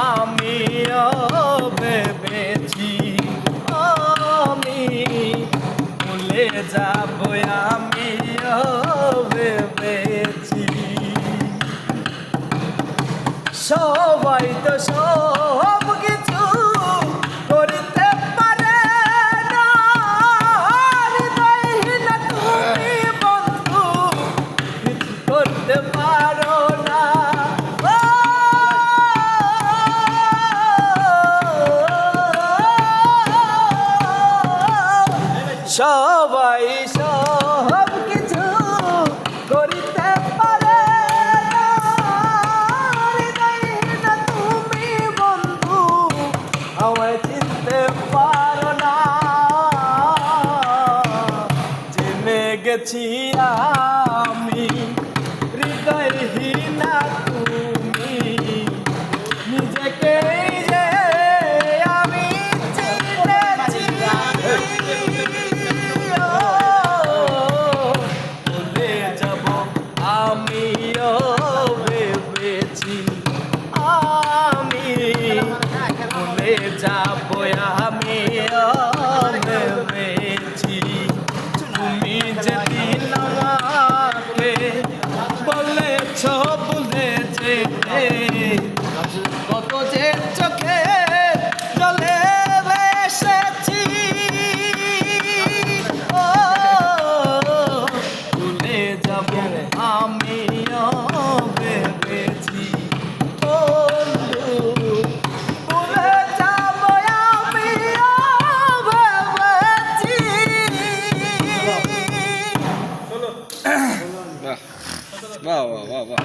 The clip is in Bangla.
আমিও ভেবেছি আমি ভুলে যাব আমিও ভেবেছি। সবাই তো সব সবাই সব কিছু করিতে পারে না। তুমি বন্ধু, আমায় চিনতে পারো না জেনে গেছি আমি, হৃদয়হীনা যাব আমিও ভেবেছি তুমি যেদিন আমাকে বলেছ ভুলে কত যে চোখে 哇哇哇哇。